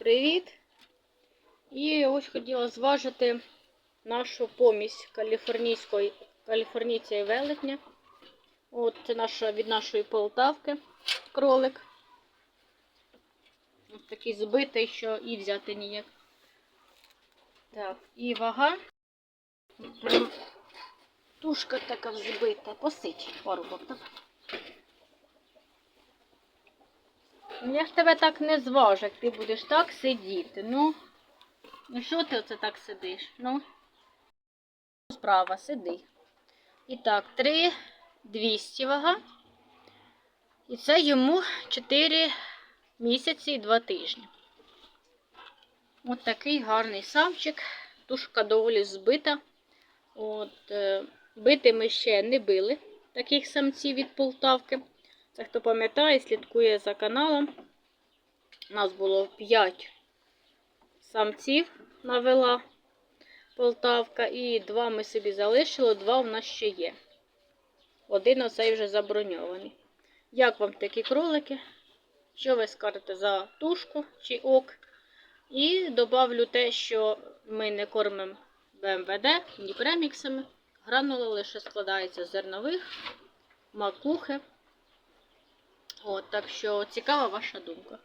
Привіт! І ось хотіла зважити нашу помість каліфорнійської каліфорнійця і велетня. От це наша від нашої Полтавки кролик. Ось такий збитий, що і взяти ніяк. Так, і вага. Тушка така взбита. Посить парубок, так? Ну, я ж тебе так не зважу, як ти будеш так сидіти. Ну, ну що ти оце так сидиш? Ну, справа, сиди. І так, 3 200 вага. І це йому 4 місяці і 2 тижні. От такий гарний самчик. Тушка доволі збита. От, е, бити ми ще не били таких самців від Полтавки. Хто пам'ятає, слідкує за каналом. У нас було 5 самців навела Полтавка, і два ми собі залишили, два у нас ще є. Один оцей вже заброньований. Як вам такі кролики? Що ви скажете за тушку чи ок? І добавлю те, що ми не кормимо БМВД, ні преміксами. Гранула лише складається з зернових, макухи. От, так що цікава ваша думка.